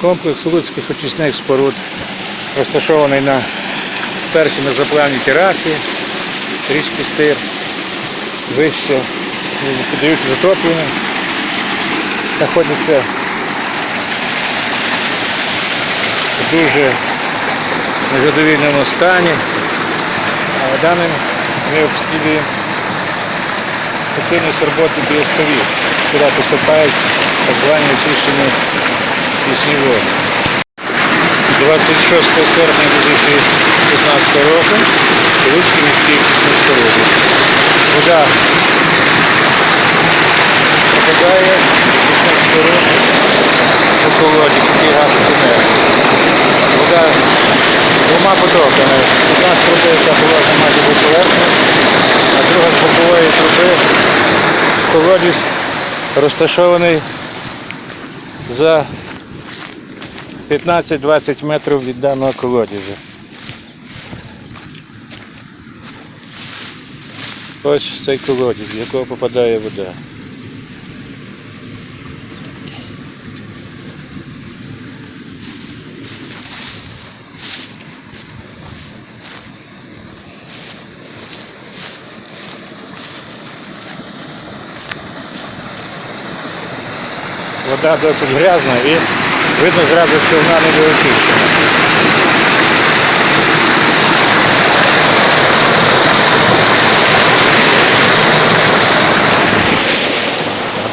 Комплекс Луцьких очисних споруд розташований на першій на заплавній терасі річки Стир. Вище піддаються затоплення. Знаходиться в дуже незадовільному стані. А даним ми обслідуємо ефективність роботи біостовів, куди поступають так звані очищені води. 26 серпня 2016 року Луцький міський споруди. Вода попадає очисних споруд у колоді, який енергію. Вода двома потоками. Одна труби, яка положена майже поверхні, а друга з бокової труби колодязь розташований за 15-20 метрів від даного колодязя. Ось цей колодязь, з якого попадає вода. Вода досить грязна і видно зразу, що вона не доочищена.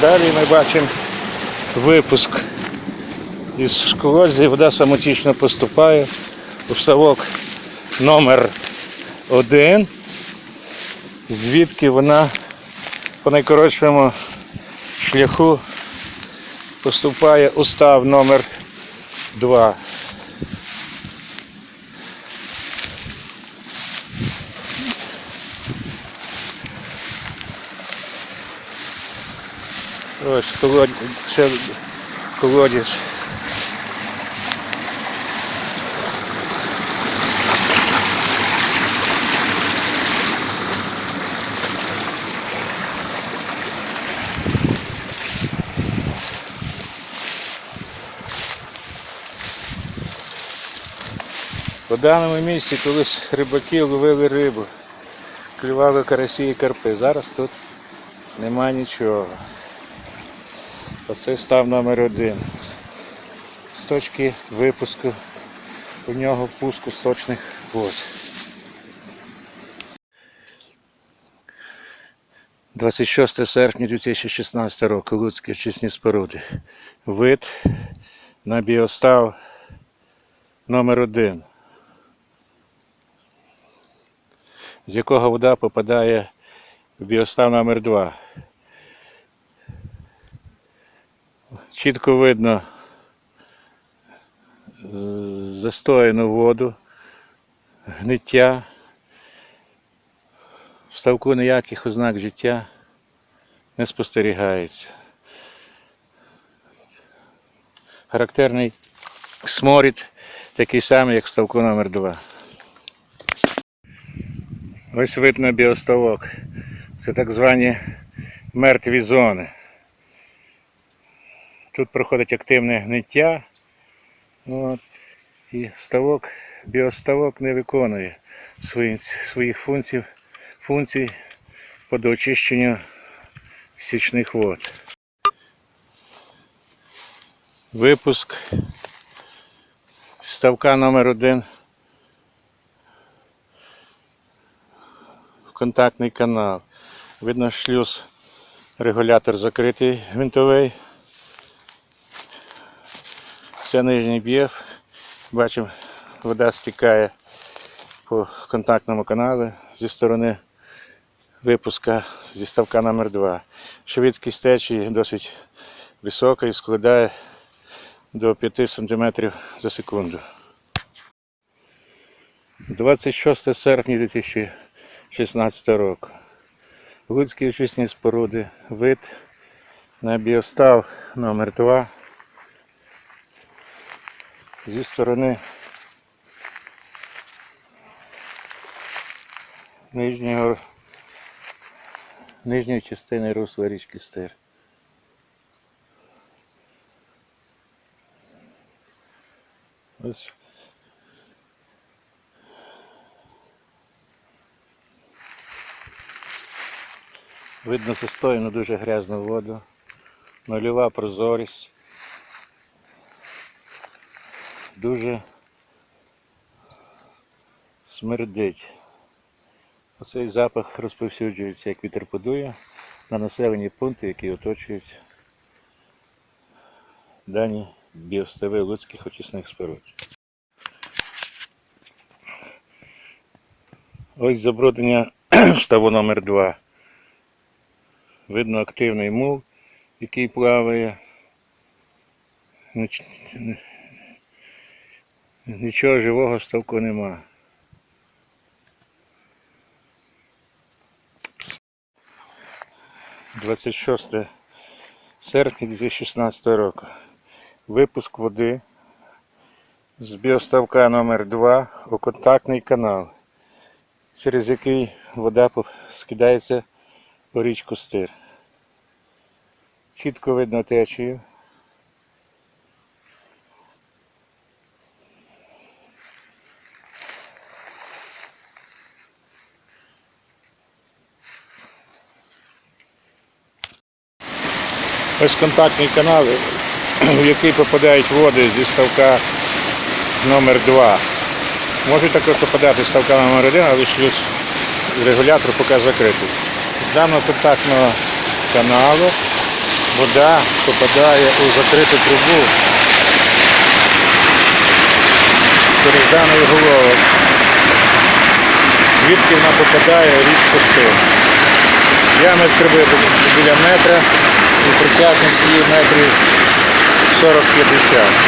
Далі ми бачимо випуск із колодзі, вода самотічно поступає. У ставок номер 1 звідки вона по найкоротшому шляху поступає? Устав номер 2. Ось колодязь, По даному місці колись рибаки ловили рибу, клювали карасі і карпи. Зараз тут нема нічого. Оце став номер один. З- точки випуску у нього пуску сточних вод. 26 серпня 2016 року Луцькі очисні споруди. Вид на біостав номер один. З якого вода попадає в біостав номер 2 Чітко видно застояну воду, гниття, в ставку ніяких ознак життя не спостерігається. Характерний сморід такий самий, як в ставку номер 2 Ось видно біоставок. Це так звані мертві зони. Тут проходить активне гниття. От, і ставок, біоставок не виконує своїх функцій функцій по доочищенню січних вод. Випуск ставка номер один. Контактний канал. Видно шлюз, регулятор закритий гвинтовий. Це нижній б'єв. Бачимо, вода стікає по контактному каналу зі сторони випуска зі ставка номер 2 Швидкість течії досить висока і складає до 5 см за секунду. 26 серпня 2016 року. Луцькі очисні споруди, вид на біостав номер 2 зі сторони нижнього, нижньої частини русла річки Стир. Ось. Видно застояну дуже грязну воду. Нульова прозорість. Дуже смердить. Оцей запах розповсюджується, як вітер подує, на населені пункти, які оточують дані біостави луцьких очисних споруд. Ось забруднення ставу номер 2 Видно активний мул, який плаває. Нічого живого ставку нема. Двадцять шосте серпня 2016 року. Випуск води з біоставка номер 2 у контактний канал, через який вода скидається у річку Стир. Чітко видно течію. Ось контактний канал, в який попадають води зі ставка номер 2 Можуть також попадати ставка номер 1 але шлюз регулятор поки закритий. З даного контактного каналу вода попадає у закриту трубу через даний головок, звідки вона попадає у річку Стир. Діаметр труби біля метра і протяжність її метрів 40-50.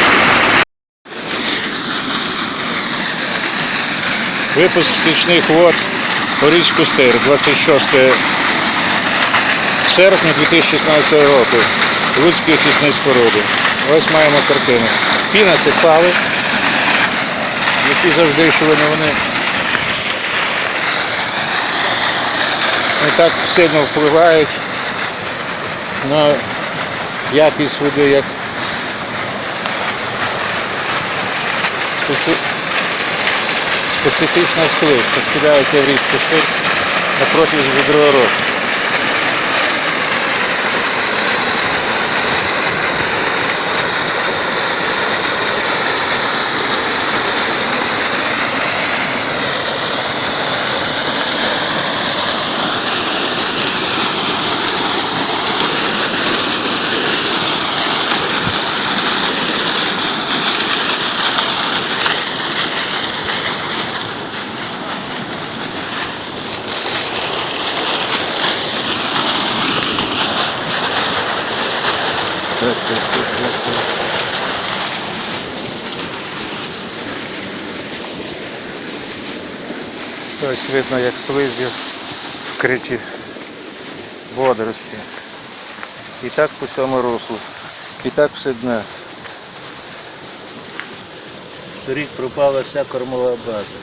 Випуск стічних вод у річку Стир 26 серпня 2016 року. Луцькі очисні споруди. Ось маємо картину. Піна це які завжди йшли вони. Не так сильно впливають на якість води, як специфічна слив, що скидається в річку Стир на протязі другого року. Ось видно, як слизі вкриті водорості. І так по цьому руслу. І так все дне. Торік пропала вся кормова база.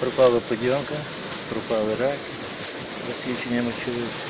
Пропала подйомка, пропали рак, засвідчення мочових.